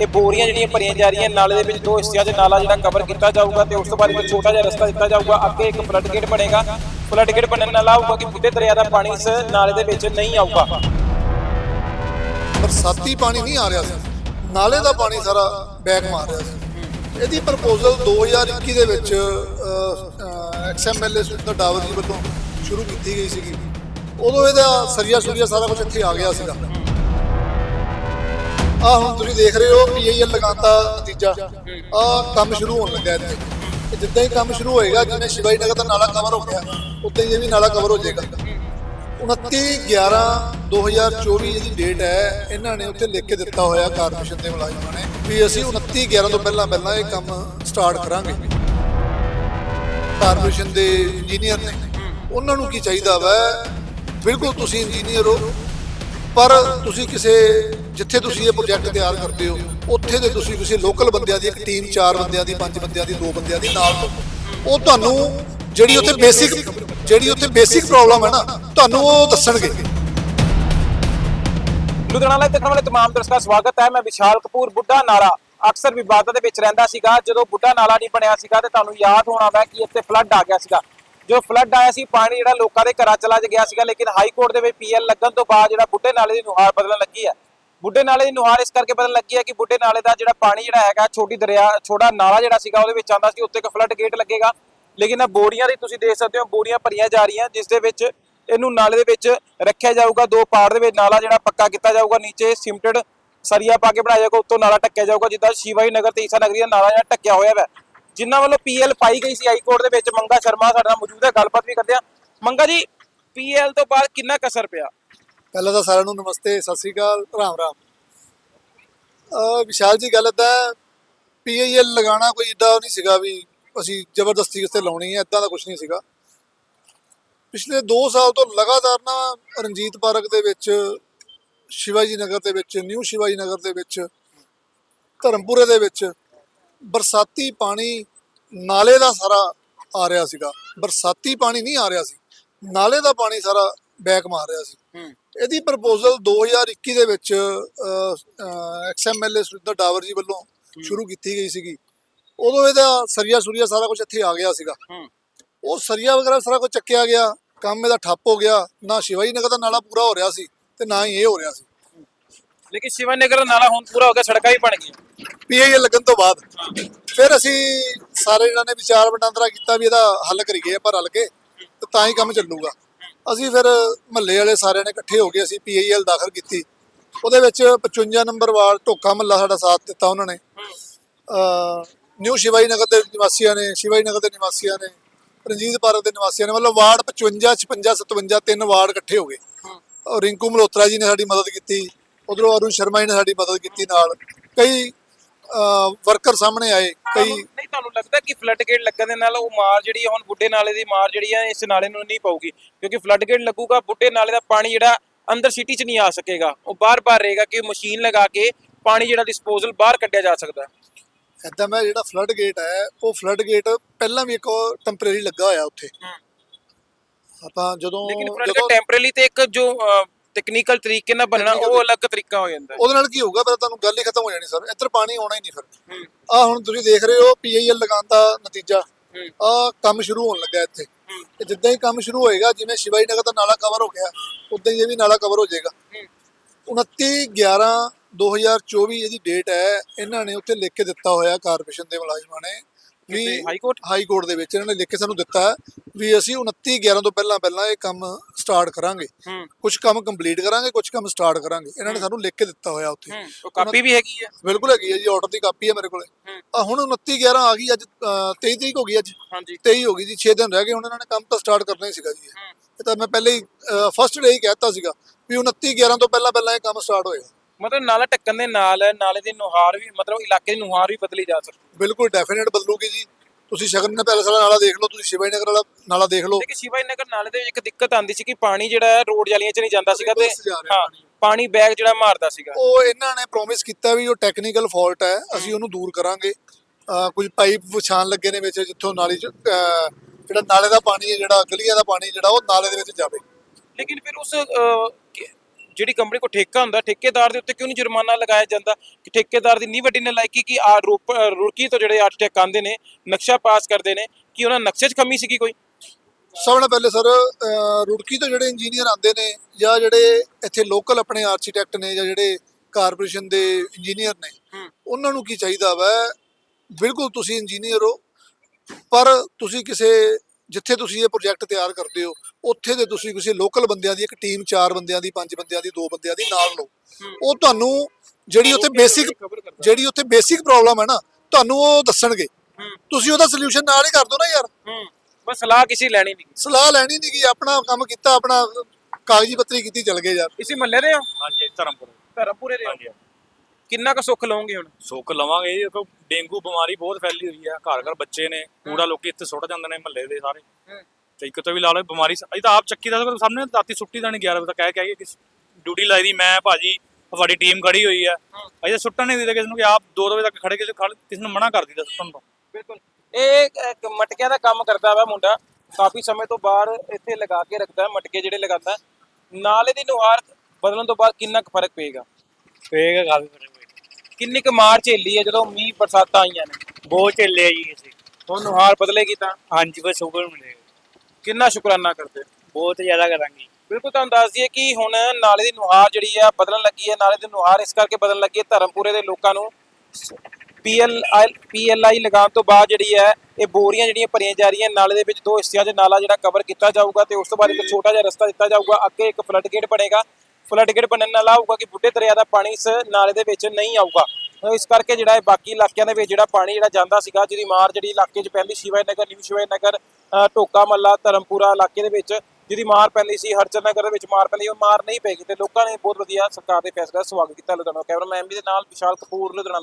ਇਹ ਬੋਰੀਆਂ ਜਿਹੜੀਆਂ ਭਰੀਆਂ ਜਾ ਰਹੀਆਂ, ਨਾਲੇ ਦੇ ਵਿੱਚ ਦੋ ਹਿੱਸਿਆਂ 'ਚ ਨਾਲਾ ਜਿਹੜਾ ਕਵਰ ਕੀਤਾ ਜਾਊਗਾ ਤੇ ਉਸ ਤੋਂ ਬਾਅਦ ਇੱਕ ਛੋਟਾ ਜਿਹਾ ਰਸਤਾ ਦਿੱਤਾ ਜਾਊਗਾ। ਅੱਗੇ ਇੱਕ ਫਲੱਡ ਗੇਟ ਬਣੇਗਾ। ਫਲੱਡ ਗੇਟ ਬਣਨ ਨਾਲ ਆਊਗਾ ਕਿ ਬੁੱਢੇ ਦਰਿਆ ਦਾ ਪਾਣੀ ਇਸ ਨਾਲੇ ਦੇ ਵਿੱਚ ਨਹੀਂ ਆਊਗਾ। ਬਰਸਾਤੀ ਪਾਣੀ ਨਹੀਂ ਆ ਰਿਹਾ ਸੀ। ਨਾਲੇ ਦਾ ਪਾਣੀ ਸਾਰਾ ਬੈਕ ਮਾਰ ਰਿਹਾ ਸੀ। ਇਹਦੀ ਪ੍ਰਪੋਜ਼ਲ 2021 ਦੇ ਵਿੱਚ ਐਕਸਐਮਐਲਏ ਸੁਰਿੰਦਰ ਡਾਵਰ ਜੀ ਵੱਲੋਂ ਸ਼ੁਰੂ ਕੀਤੀ ਗਈ ਸੀਗੀ। ਉਦੋਂ ਇਹਦਾ ਸਰੀਆ ਸੁਰੀਆ ਸਾਰਾ ਕੁਝ ਇੱਥੇ ਆ ਗਿਆ ਸੀਗਾ। ਆ ਹੁਣ ਤੁਸੀਂ ਦੇਖ ਰਹੇ ਹੋ ਪੀਆਈਐਲ ਲਗਾਤਾ ਨਤੀਜਾ। ਆ ਕੰਮ ਸ਼ੁਰੂ ਹੋਣ ਲੱਗਾ ਇੱਥੇ। ਤੇ ਜਿੱਦਾਂ ਹੀ ਕੰਮ ਸ਼ੁਰੂ ਹੋਏਗਾ, ਜਿਵੇਂ ਸ਼ਿਵਾਈ ਨਗਰ ਦਾ ਨਾਲਾ ਕਵਰ ਹੋ ਗਿਆ, ਉਦਾਂ ਹੀ ਇਹ ਵੀ ਨਾਲਾ ਕਵਰ ਹੋ ਜਾਏਗਾ। 29 11 2024 ਇਹਦੀ ਡੇਟ ਹੈ, ਇਹਨਾਂ ਨੇ ਉੱਥੇ ਲਿਖ ਕੇ ਦਿੱਤਾ ਹੋਇਆ ਕਾਰਪੋਰੇਸ਼ਨ ਦੇ ਮੁਲਾਜ਼ਮਾਂ ਨੇ ਵੀ ਅਸੀਂ 29 11 ਤੋਂ ਪਹਿਲਾਂ ਪਹਿਲਾਂ ਇਹ ਕੰਮ ਸਟਾਰਟ ਕਰਾਂਗੇ। ਕਾਰਪੋਰੇਸ਼ਨ ਦੇ ਇੰਜੀਨੀਅਰ ਨੇ। ਉਹਨਾਂ ਨੂੰ ਕੀ ਚਾਹੀਦਾ ਵਾ? ਬਿਲਕੁਲ ਤੁਸੀਂ ਇੰਜੀਨੀਅਰ ਹੋ ਪਰ ਤੁਸੀਂ ਕਿਸੇ, ਜਿੱਥੇ ਤੁਸੀਂ ਇਹ ਪ੍ਰੋਜੈਕਟ ਤਿਆਰ ਕਰਦੇ ਹੋ, ਉੱਥੇ ਦੇ ਤੁਸੀਂ ਕਿਸੇ ਲੋਕਲ ਬੰਦਿਆਂ ਦੀ, ਇੱਕ ਟੀਮ ਚਾਰ ਬੰਦਿਆਂ ਦੀ, ਪੰਜ ਬੰਦਿਆਂ ਦੀ, ਦੋ ਬੰਦਿਆਂ ਦੀ ਨਾਲ ਉਹ ਤੁਹਾਨੂੰ ਜਿਹੜੀ ਉੱਥੇ ਬੇਸਿਕ ਜਿਹੜੀ ਉੱਥੇ ਬੇਸਿਕ ਪ੍ਰੋਬਲਮ ਹੈ ਨਾ, ਤੁਹਾਨੂੰ ਉਹ ਦੱਸਣਗੇ। ਲੁਧਿਆਣਾ ਲਾਈਵ ਦੇਖਣ ਵਾਲੇ ਤਮਾਮ ਦਰਸ਼ਕਾਂ ਦਾ ਸਵਾਗਤ ਹੈ। ਮੈਂ ਵਿਸ਼ਾਲ ਕਪੂਰ, ਬੁੱਢਾ ਨਾਲਾ, ਅਕਸਰ ਵਿਵਾਦਾਂ ਦੇ ਵਿੱਚ ਰਹਿੰਦਾ ਸੀਗਾ। ਜਦੋਂ ਬੁੱਢਾ ਨਾਲਾ ਨਹੀਂ ਬਣਿਆ ਸੀਗਾ ਤੇ ਤੁਹਾਨੂੰ ਯਾਦ ਹੋਣਾ ਵਾ ਕਿ ਇੱਥੇ ਫਲੱਡ ਆ ਗਿਆ ਸੀਗਾ। ਜੋ ਫਲੱਡ ਆਇਆ ਸੀ, ਪਾਣੀ ਜਿਹੜਾ ਲੋਕਾਂ ਦੇ ਘਰਾਂ ਚਲਾ ਗਿਆ ਸੀਗਾ, ਲੇਕਿਨ ਹਾਈ ਕੋਰਟ ਦੇ ਵਿੱਚ ਪੀਐਲ ਲੱਗਣ ਤੋਂ ਬਾਅਦ ਜਿਹੜਾ ਬੁੱਢੇ ਨਾਲੇ ਦੀ ਨੁਹਾਰ ਬਦਲਣ ਲੱਗੀ ਹੈ ਬੁੱਢੇ ਨਾਲੇ ਦੀ ਨੁਹਾਰ ਇਸ ਕਰਕੇ ਬਦਲਣ ਲੱਗੀ ਹੈ ਕਿ ਬੁੱਢੇ ਨਾਲੇ ਦਾ ਜਿਹੜਾ ਪਾਣੀ ਜਿਹੜਾ ਹੈਗਾ, ਛੋਟੀ ਦਰਿਆ, ਛੋਟਾ ਨਾਲਾ ਜਿਹੜਾ ਸੀਗਾ, ਉਹਦੇ ਵਿੱਚ ਆਉਂਦਾ ਸੀ, ਉੱਤੇ ਇੱਕ ਫਲੱਡ ਗੇਟ ਲੱਗੇਗਾ। ਲੇਕਿਨ ਇਹ ਬੋਰੀਆਂ ਦੀ ਤੁਸੀਂ ਦੇਖ ਸਕਦੇ ਹੋ, ਬੋਰੀਆਂ ਭਰੀਆਂ ਜਾ ਰਹੀਆਂ, ਜਿਸ ਦੇ ਵਿੱਚ ਇਹਨੂੰ ਨਾਲੇ ਦੇ ਵਿੱਚ ਰੱਖਿਆ ਜਾਊਗਾ, ਦੋ ਪਾੜ ਦੇ ਵਿੱਚ ਨਾਲਾ ਜਿਹੜਾ ਪੱਕਾ ਕੀਤਾ ਜਾਊਗਾ, ਨੀਚੇ ਸਿਮਟਡ ਸਰੀਆ ਪਾ ਕੇ ਬਣਾਇਆ ਜਾਊਗਾ, ਉੱਤੋਂ ਨਾਲਾ ਟੱਕਿਆ ਜਾਊਗਾ, ਜਿੱਦਾਂ ਸ਼ਿਵਾਈ ਨਗਰ ਤੇ ਈਸਾ ਨਗਰੀ ਦਾ ਨਾਲਾ ਜਿਹੜਾ ਟੱਕਿਆ ਹੋਇਆ ਹੈ ਜਿਨ੍ਹਾਂ ਵੱਲੋਂ ਪੀਐਲ ਪਾਈ ਗਈ ਸੀ ਹਾਈ ਕੋਰਟ ਦੇ ਵਿੱਚ, ਮੰਗਾ ਸ਼ਰਮਾ ਸਾਡੇ ਮੌਜੂਦ ਹੈ, ਗੱਲਬਾਤ ਵੀ ਕਰਦੇ ਆ ਮੰਗਾ ਜੀ ਪੀਐਲ ਤੋਂ ਬਾਅਦ ਕਿੰਨਾ ਕਸਰ ਪਿਆ? ਪਹਿਲਾਂ ਤਾਂ ਸਾਰਿਆਂ ਨੂੰ ਨਮਸਤੇ, ਸਤਿ ਸ੍ਰੀ ਅਕਾਲ, ਰਾਮ ਰਾਮ। ਅਹ ਵਿਸ਼ਾਲ ਜੀ, ਗੱਲ ਤਾਂ ਪੀਆਈਐਲ ਲਗਾਉਣਾ ਕੋਈ ਏਡਾ ਨਹੀਂ ਸੀਗਾ ਵੀ ਅਸੀਂ ਜ਼ਬਰਦਸਤੀ ਉਸਤੇ ਲਾਉਣੀ ਹੈ ਇਦਾਂ ਦਾ ਕੁਝ ਨਹੀਂ ਸੀਗਾ। ਪਿਛਲੇ 2 ਸਾਲ ਤੋਂ ਲਗਾਤਾਰ ਨਾ ਰਣਜੀਤ ਪਾਰਕ ਦੇ ਵਿੱਚ, ਸ਼ਿਵਾਜੀ ਨਗਰ ਦੇ ਵਿੱਚ, ਨਿਊ ਸ਼ਿਵਾਜੀ ਨਗਰ ਦੇ ਵਿੱਚ, ਧਰਮਪੁਰੇ ਦੇ ਵਿੱਚ ਬਰਸਾਤੀ ਪਾਣੀ ਨਾਲੇ ਦਾ ਸਾਰਾ ਆ ਰਿਹਾ ਸੀਗਾ। ਬਰਸਾਤੀ ਪਾਣੀ ਨਹੀਂ ਆ ਰਿਹਾ ਸੀ। ਨਾਲੇ ਦਾ ਪਾਣੀ ਸਾਰਾ ਬੈਕ ਮਾਰ ਰਿਹਾ ਸੀ। ਇਹਦੀ ਪ੍ਰਪੋਜ਼ਲ 2021 ਦੇ ਵਿੱਚ ਐਕਸਐਮਐਲਏ ਸੁਰਿੰਦਰ ਡਾਵਰ ਜੀ ਵੱਲੋਂ ਸ਼ੁਰੂ ਕੀਤੀ ਗਈ ਸੀਗੀ। ਉਦੋਂ ਇਹਦਾ ਸਰੀਆ ਸੁਰੀਆ ਸਾਰਾ ਕੁਝ ਇੱਥੇ ਆ ਗਿਆ ਸੀਗਾ। ਉਹ ਸਰੀਆ ਵਗੈਰਾ ਸਾਰਾ ਕੁਝ ਚੱਕਿਆ ਗਿਆ। ਕੰਮ ਇਹਦਾ ਠੱਪ ਹੋ ਗਿਆ। ਨਾ ਸ਼ਿਵਾਈ ਨਗਰ ਦਾ ਨਾਲਾ ਪੂਰਾ ਹੋ ਰਿਹਾ ਸੀ ਤੇ ਨਾ ਹੀ ਇਹ ਹੋ ਰਿਹਾ ਸੀ। ਲੇਕਿਨ ਸ਼ਿਵਾ ਨਗਰ ਦਾ ਨਾਲਾ ਹੁਣ ਪੂਰਾ ਹੋ ਗਿਆ, ਸੜਕਾਂ ਵੀ ਬਣ ਗਈਆਂ। ਪੀਆਈਏ ਲੱਗਣ ਤੋਂ ਬਾਅਦ। ਫਿਰ ਅਸੀਂ ਸਾਰੇ ਜਣਾਂ ਨੇ ਵਿਚਾਰ ਵਟਾਂਦਰਾ ਕੀਤਾ ਵੀ ਇਹਦਾ ਹੱਲ ਕਰੀਏ, ਆਪਾਂ ਰਲ ਕੇ, ਤੇ ਤਾਂ ਹੀ ਕੰਮ ਚੱਲੂਗਾ। ਅਸੀਂ ਫਿਰ ਮਹੱਲੇ ਵਾਲੇ ਸਾਰਿਆਂ ਨੇ ਇਕੱਠੇ ਹੋ ਕੇ ਅਸੀਂ ਪੀਆਈਐਲ ਦਾਖਲ ਕੀਤੀ। ਉਹਦੇ ਵਿੱਚ 55 ਨੰਬਰ ਵਾਰਡ ਢੋਕਾ ਮਹੱਲਾ ਸਾਡਾ ਸਾਥ ਦਿੱਤਾ ਉਹਨਾਂ ਨੇ। ਨਿਊ ਸ਼ਿਵਾਈ ਨਗਰ ਦੇ ਨਿਵਾਸੀਆਂ ਨੇ, ਸ਼ਿਵਾਈ ਨਗਰ ਦੇ ਨਿਵਾਸੀਆਂ ਨੇ, ਰਣਜੀਤ ਪਾਰਕ ਦੇ ਨਿਵਾਸੀਆਂ ਨੇ, ਮਤਲਬ ਵਾਰਡ 55 56 57 ਤਿੰਨ ਵਾਰਡ ਇਕੱਠੇ ਹੋ ਗਏ। ਔਰ ਰਿੰਕੂ ਮਲਹੋਤਰਾ ਜੀ ਨੇ ਸਾਡੀ ਮਦਦ ਕੀਤੀ। ਉਧਰੋਂ ਅਰੁਣ ਸ਼ਰਮਾ ਜੀ ਨੇ ਸਾਡੀ ਮਦਦ ਕੀਤੀ ਨਾਲ। ਕਈ ਵਰਕਰ ਸਾਹਮਣੇ ਆਏ ਕਈ ਨਹੀਂ ਤੁਹਾਨੂੰ ਲੱਗਦਾ ਕਿ ਫਲੱਡ ਗੇਟ ਲੱਗਣ ਦੇ ਨਾਲ ਉਹ ਮਾਰ ਜਿਹੜੀ ਹੁਣ ਬੁੱਢੇ ਨਾਲੇ ਦੀ ਮਾਰ ਜਿਹੜੀ ਹੈ ਇਸ ਨਾਲੇ ਨੂੰ ਨਹੀਂ ਪਊਗੀ? ਕਿਉਂਕਿ ਫਲੱਡ ਗੇਟ ਲੱਗੂਗਾ ਬੁੱਢੇ ਨਾਲੇ ਦਾ ਪਾਣੀ ਜਿਹੜਾ ਅੰਦਰ ਸਿਟੀ 'ਚ ਨਹੀਂ ਆ ਸਕੇਗਾ। ਉਹ ਬਾਹਰ-ਬਾਹਰ ਰਹੇਗਾ ਕਿ ਮਸ਼ੀਨ ਲਗਾ ਕੇ ਪਾਣੀ ਜਿਹੜਾ ਡਿਸਪੋਜ਼ਲ ਬਾਹਰ ਕੱਢਿਆ ਜਾ ਸਕਦਾ। ਏਦਾਂ ਮੈਂ ਜਿਹੜਾ ਫਲੱਡ ਗੇਟ ਹੈ ਉਹ ਫਲੱਡ ਗੇਟ ਪਹਿਲਾਂ ਵੀ ਇੱਕ ਟੈਂਪਰੇਰੀ ਲੱਗਾ ਹੋਇਆ ਉੱਥੇ। ਆਪਾਂ ਜਦੋਂ ਲੇਕਿਨ ਫਲੱਡ ਟੈਂਪਰੇਰੀ ਤੇ ਇੱਕ ਜੋ ਟੈਕਨੀਕਲ ਤਰੀਕੇ ਨਾਲ ਬਣਨਾ ਉਹ ਅਲੱਗ ਤਰੀਕਾ ਹੋ ਜਾਂਦਾ ਉਹਦੇ ਨਾਲ ਕੀ ਹੋਊਗਾ ਫਿਰ ਤੁਹਾਨੂੰ ਗੱਲ ਹੀ ਖਤਮ ਹੋ ਜਾਣੀ ਸਰ। ਇੱਧਰ ਪਾਣੀ ਆਉਣਾ ਹੀ ਨਹੀਂ ਫਿਰ। ਆ ਹੁਣ ਤੁਸੀਂ ਦੇਖ ਰਹੇ ਹੋ ਪੀਆਈਐਲ ਲਗਾਤਾ ਨਤੀਜਾ। ਆ ਕੰਮ ਸ਼ੁਰੂ ਹੋਣ ਲੱਗਾ ਇੱਥੇ। ਤੇ ਜਿੱਦਾਂ ਹੀ ਕੰਮ ਸ਼ੁਰੂ ਹੋਏਗਾ ਜਿਵੇਂ ਸ਼ਿਵਾਈ ਨਗਰ ਦਾ ਨਾਲਾ ਕਵਰ ਹੋ ਗਿਆ ਉਦਾਂ ਹੀ ਇਹ ਵੀ ਨਾਲਾ ਕਵਰ ਹੋ ਜਾਏਗਾ। 29 11 2024 ਇਹਦੀ ਡੇਟ ਹੈ ਇਹਨਾਂ ਨੇ ਉੱਥੇ ਲਿਖ ਕੇ ਦਿੱਤਾ ਹੋਇਆ ਕਾਰਪੋਰੇਸ਼ਨ ਦੇ ਮੁਲਾਜ਼ਮਾਂ ਨੇ। ਵੀ ਹਾਈ ਕੋਰਟ? ਹਾਈ ਕੋਰਟ ਦੇ ਵਿੱਚ ਇਹਨਾਂ ਨੇ ਲਿਖ ਕੇ ਸਾਨੂੰ ਦਿੱਤਾ ਵੀ ਅਸੀਂ 29 11 ਤੋਂ ਪਹਿਲਾਂ ਪਹਿਲਾਂ ਇਹ ਕੰਮ ਸਟਾਰਟ ਕਰਾਂਗੇ। ਕੁਝ ਕੰਮ ਕੰਪਲੀਟ ਕਰਾਂਗੇ ਕੁਝ ਕੰਮ ਸਟਾਰਟ ਕਰਾਂਗੇ। ਇਹਨਾਂ ਨੇ ਸਾਨੂੰ ਲਿਖ ਕੇ ਦਿੱਤਾ ਹੋਇਆ ਉੱਥੇ। ਉਹ ਕਾਪੀ ਵੀ ਹੈਗੀ ਹੈ ਬਿਲਕੁਲ ਹੈਗੀ ਹੈ ਜੀ ਆਰਡਰ ਦੀ ਕਾਪੀ ਹੈ ਮੇਰੇ ਕੋਲੇ। ਆ ਹੁਣ 29 11 ਆ ਗਈ ਅੱਜ ਅ, 23 ਤਰੀਕ ਹੋ ਗਈ ਅੱਜ। ਹਾਂਜੀ। 23 ਹੋ ਗਈ ਜੀ 6 ਦਿਨ ਰਹਿ ਗਏ ਹੁਣ ਇਹਨਾਂ ਨੇ ਕੰਮ ਤਾਂ ਸਟਾਰਟ ਕਰਨਾ ਹੀ ਸੀਗਾ ਜੀ। ਇਹ। ਇਹ ਤਾਂ ਮੈਂ ਪਹਿਲੇ ਹੀ ਫਸਟ ਡੇ ਹੀ ਕਹਿਤਾ ਸੀਗਾ ਵੀ 29 11 ਤੋਂ ਪਹਿਲਾਂ ਪਹਿਲਾਂ ਇਹ ਕੰਮ ਸਟਾਰਟ ਹੋਏਗਾ ਮਤਲਬ ਨਾਲਾ ਟੱਕਣ ਦੇ ਨਾਲ ਨਾਲੇ ਦੀ ਨੁਹਾਰ ਵੀ ਮਤਲਬ ਇਲਾਕੇ ਦੀ ਨੁਹਾਰ ਵੀ ਬਦਲੀ ਜਾ ਸਕਦੀ ਬਿਲਕੁਲ ਡੈਫੀਨਿਟ ਬਦਲੂਗੀ ਜੀ। ਤੁਸੀਂ ਸ਼ਗਨ ਨੇ ਪੈਲਸ ਵਾਲਾ ਨਾਲਾ ਦੇਖ ਲਓ ਤੁਸੀਂ ਸ਼ਿਵਾਈ ਨਗਰ ਵਾਲਾ ਨਾਲਾ ਦੇਖ ਲਓ। ਲੇਕਿਨ ਸ਼ਿਵਾਈ ਨਗਰ ਨਾਲੇ ਦੇ ਵਿੱਚ ਇੱਕ ਦਿੱਕਤ ਆਂਦੀ ਸੀ ਕਿ ਪਾਣੀ ਜਿਹੜਾ ਹੈ ਰੋਡ ਜਾਲੀਆਂ 'ਚ ਨਹੀਂ ਜਾਂਦਾ ਸੀਗਾ ਤੇ ਹਾਂ ਪਾਣੀ। ਬੈਗ ਜਿਹੜਾ ਮਾਰਦਾ ਸੀਗਾ। ਉਹ ਇਹਨਾਂ ਨੇ ਪ੍ਰੋਮਿਸ ਕੀਤਾ ਵੀ ਉਹ ਟੈਕਨੀਕਲ ਫਾਲਟ ਹੈ ਅਸੀਂ ਉਹਨੂੰ ਦੂਰ ਕਰਾਂਗੇ। ਕੁਝ ਪਾਈਪ ਵਿਛਾਣ ਲੱਗੇ ਨੇ ਵਿੱਚ ਜਿੱਥੋਂ ਨਾਲੀ ਚ ਜਿਹੜਾ ਨਾਲੇ ਦਾ ਪਾਣੀ ਹੈ ਜਿਹੜਾ ਗਲੀਆਂ ਦਾ ਪਾਣੀ ਜਿਹੜਾ ਉਹ ਨਾਲੇ ਦੇ ਵਿੱਚ ਜਾਵੇ। ਲੇਕਿਨ ਫਿਰ ਉਸ ਕਿ- ਜਿਹੜੀ ਕੰਪਨੀ ਕੋ ਠੇਕਾ ਹੁੰਦਾ ਠੇਕੇਦਾਰ ਦੇ ਉੱਤੇ ਕਿਉਂ ਨਹੀਂ ਜੁਰਮਾਨਾ ਲਗਾਇਆ ਜਾਂਦਾ? ਕਿ ਠੇਕੇਦਾਰ ਦੀ ਨਹੀਂ ਵੱਡੀ ਨਲਾਇਕੀ ਕਿ ਆ ਰੁੜਕੀ ਤੋਂ ਜਿਹੜੇ ਆਰਟੀਟੈਕ ਆਉਂਦੇ ਨੇ ਨਕਸ਼ਾ ਪਾਸ ਕਰਦੇ ਨੇ ਕਿ ਉਹਨਾਂ ਨਕਸ਼ੇ 'ਚ ਕਮੀ ਸੀਗੀ ਕੋਈ? ਸਭ ਤੋਂ ਪਹਿਲੇ ਸਰ ਰੁੜਕੀ ਤੋਂ ਜਿਹੜੇ ਇੰਜੀਨੀਅਰ ਆਉਂਦੇ ਨੇ ਜਾਂ ਜਿਹੜੇ ਇੱਥੇ ਲੋਕਲ ਆਪਣੇ ਆਰਕੀਟੈਕਟ ਨੇ ਜਾਂ ਜਿਹੜੇ ਕਾਰਪੋਰੇਸ਼ਨ ਦੇ ਇੰਜੀਨੀਅਰ ਨੇ। ਉਹਨਾਂ ਨੂੰ ਕੀ ਚਾਹੀਦਾ ਵਾ? ਬਿਲਕੁਲ ਤੁਸੀਂ ਇੰਜੀਨੀਅਰ ਹੋ ਪਰ ਤੁਸੀਂ ਕਿਸੇ ਜਿੱਥੇ ਤੁਸੀਂ ਇਹ ਪ੍ਰੋਜੈਕਟ ਤਿਆਰ ਕਰਦੇ ਹੋ ਉੱਥੇ ਦੇ ਤੁਸੀਂ ਕਿਸੇ ਲੋਕਲ ਬੰਦਿਆਂ ਦੀ ਇੱਕ ਟੀਮ ਚਾਰ ਬੰਦਿਆਂ ਦੀ ਪੰਜ ਬੰਦਿਆਂ ਦੀ ਦੋ ਬੰਦਿਆਂ ਦੀ ਨਾਲ ਲਓ। ਉਹ ਤੁਹਾਨੂੰ ਜਿਹੜੀ ਉੱਥੇ ਬੇਸਿਕ ਜਿਹੜੀ ਉੱਥੇ ਬੇਸਿਕ ਪ੍ਰੋਬਲਮ ਹੈ ਨਾ ਤੁਹਾਨੂੰ ਉਹ ਦੱਸਣਗੇ। ਤੁਸੀਂ ਉਹਦਾ ਸੋਲੂਸ਼ਨ ਨਾਲ ਹੀ ਕਰ ਦਿਓ ਨਾ ਯਾਰ। ਹੂੰ। ਬਸ ਸਲਾਹ ਕਿਸੇ ਲੈਣੀ ਨਹੀਂ। ਸਲਾਹ ਲੈਣੀ ਨਹੀਂ ਕਿ ਆਪਣਾ ਕੰਮ ਕੀਤਾ ਆਪਣਾ ਕਾਗਜ਼ੀ ਪੱਤਰੀ ਕੀਤੀ ਚਲ ਗਏ ਯਾਰ। ਇਸੇ ਮਹੱਲੇ ਦੇ ਹੋ? ਹਾਂਜੀ ਧਰਮਪੁਰ। ਧਰਮਪੁਰੇ ਦੇ ਹੋ? ਹਾਂਜੀ। ਕਿੰਨਾ ਕੁ ਸੁੱਖ ਲਓਗੇ ਹੁਣ? ਸੁੱਕ ਲਵਾਂਗੇ ਜੀ ਦੇਖੋ ਡੇਂਗੂ ਬਿਮਾਰੀ ਬਹੁਤ ਫੈਲੀ ਹੋਈ ਆ ਘਰ ਘਰ ਬੱਚੇ ਨੇ ਕੂੜਾ ਲੋਕੀ ਇੱਥੇ ਸੁੱਟ ਜਾਂਦੇ ਨੇ ਮਹੱਲੇ ਦੇ ਸਾਰੇ। ਤੇ ਕਿਤੇ ਵੀ ਲਾ ਲਓ ਬਿਮਾਰੀ ਅਸੀਂ ਤਾਂ ਆਪ ਚੱਕੀ ਦਾ ਸਾਹਮਣੇ ਰਾਤੀ ਸੁੱਟੀ ਦਾ ਨਹੀਂ 11 ਵਜੇ ਤੱਕ ਕਹਿ ਕਹਿ ਕੇ ਡਿਊਟੀ ਲਾਈ ਦੀ ਮੈਂ ਭਾਜੀ ਸਾਡੀ ਟੀਮ ਖੜੀ ਹੋਈ ਆ। ਤਾਂ ਸੁੱਟਣ ਨਹੀਂ ਦਿੰਦੇ ਕਿਸੇ ਨੂੰ ਕਿ ਆਪ 2 ਵਜੇ ਤੱਕ ਖੜੇ ਕਿਸੇ ਖੜ ਕਿਸੇ ਨੂੰ ਮਨਾ ਕਰ ਦਿੱਤਾ ਸੁੱਟਣ ਤੋਂ। ਬਿਲਕੁਲ। ਇਹ ਇੱਕ ਮਟਕਿਆਂ ਦਾ ਕੰਮ ਕਰਦਾ ਵਾ ਮੁੰਡਾ ਕਾਫੀ ਸਮੇਂ ਤੋਂ ਬਾਹਰ ਇੱਥੇ ਲਗਾ ਕੇ ਰੱਖਦਾ ਹੈ, ਮਟਕੇ ਜਿਹੜੇ ਲਗਾਉਂਦਾ। ਨਾਲੇ ਦੀ ਨੁਹਾਰ ਬਦਲਣ ਤੋਂ ਬਾਅਦ ਕਿੰਨਾ ਕੁ ਫ਼ਰਕ ਪਏਗਾ? ਫੇਕ ਕਾਫੀ ਫ਼ਰਕ ਕਿੰਨੀ ਕੁ ਮਾਰ ਝੇਲੀ ਹੈ ਜਦੋਂ ਮੀਂਹ ਬਰਸਾਤਾਂ ਆਈਆਂ ਨੇ? ਬਹੁਤ ਚੱਲੇ ਜੀ ਅਸੀਂ ਹੁਣ ਨੁਹਾਰ ਬਦਲੇਗੀ ਤਾਂ? ਹਾਂਜੀ ਬਸ ਸ਼ੁਕਰ ਮਿਲੇਗਾ। ਕਿੰਨਾ ਸ਼ੁਕਰਾਨਾ ਕਰਦੇ ਬਹੁਤ ਜ਼ਿਆਦਾ ਕਰਾਂਗੇ। ਬਿਲਕੁਲ ਤੁਹਾਨੂੰ ਦੱਸ ਦਈਏ ਕਿ ਹੁਣ ਨਾਲੇ ਦੀ ਨੁਹਾਰ ਜਿਹੜੀ ਹੈ ਬਦਲਣ ਲੱਗੀ ਹੈ ਨਾਲੇ ਦੀ ਨੁਹਾਰ ਇਸ ਕਰਕੇ ਬਦਲਣ ਲੱਗੀ ਹੈ ਧਰਮਪੁਰੇ ਦੇ ਲੋਕਾਂ ਨੂੰ ਪੀਐਲਆਈ ਪੀਐਲਆਈ ਲਗਾਉਣ ਤੋਂ ਬਾਅਦ ਜਿਹੜੀ ਹੈ ਇਹ ਬੋਰੀਆਂ ਜਿਹੜੀਆਂ ਭਰੀਆਂ ਜਾ ਰਹੀਆਂ ਨਾਲੇ ਦੇ ਵਿੱਚ ਦੋ ਹਿੱਸਿਆਂ 'ਚ ਨਾਲਾ ਜਿਹੜਾ ਕਵਰ ਕੀਤਾ ਜਾਊਗਾ ਤੇ ਉਸ ਤੋਂ ਬਾਅਦ ਇੱਕ ਛੋਟਾ ਜਿਹਾ ਰਸਤਾ ਦਿੱਤਾ ਜਾਊਗਾ ਅੱਗੇ ਇੱਕ ਫਲੱਡ ਗੇਟ ਬਣੇਗਾ ਫਲੱਡ ਗੇਟ ਬਣਨ ਨਾਲ ਆਊਗਾ ਕਿ ਬੁੱਢੇ ਦਰਿਆ ਦਾ ਪਾਣੀ ਇਸ ਨਾਲੇ ਦੇ ਵਿੱਚ ਨਹੀਂ ਆਊਗਾ ਇਸ ਕਰਕੇ ਜਿਹੜਾ ਇਹ ਬਾਕੀ ਇਲਾਕਿਆਂ ਦੇ ਵਿੱਚ ਜਿਹੜਾ ਪਾਣੀ ਜਿਹੜਾ ਜਾਂਦਾ ਸੀਗਾ ਜਿਹਦੀ ਮਾਰ ਜਿਹੜੀ ਇਲਾਕੇ 'ਚ ਪੈਂਦੀ ਸ਼ਿਵਾਏ ਨਗਰ ਨਿਊ ਸ਼ਿਵਾਏ ਨਗਰ ਅ, ਢੋਕਾ ਮੱਲਾ ਧਰਮਪੁਰਾ ਇਲਾਕੇ ਦੇ ਵਿੱਚ ਜਿਹਦੀ ਮਾਰ ਪੈਂਦੀ ਸੀ ਹਰਚੰਦ ਨਗਰ ਦੇ ਵਿੱਚ ਮਾਰ ਪੈਂਦੀ ਉਹ ਮਾਰ ਨਹੀਂ ਪੈਗੀ ਤੇ ਲੋਕਾਂ ਨੇ ਬਹੁਤ ਵਧੀਆ ਸਰਕਾਰ ਦੇ ਫੈਸਲੇ ਦਾ ਸਵਾਗਤ ਕੀਤਾ ਲੁਧਿਆਣਾ ਕੈਮਰਾਮੈਨ ਵੀ ਦੇ ਨਾਲ ਵਿਸ਼ਾਲ ਕਪੂਰ ਲੁਧਿਆਣਾ ਲਈ।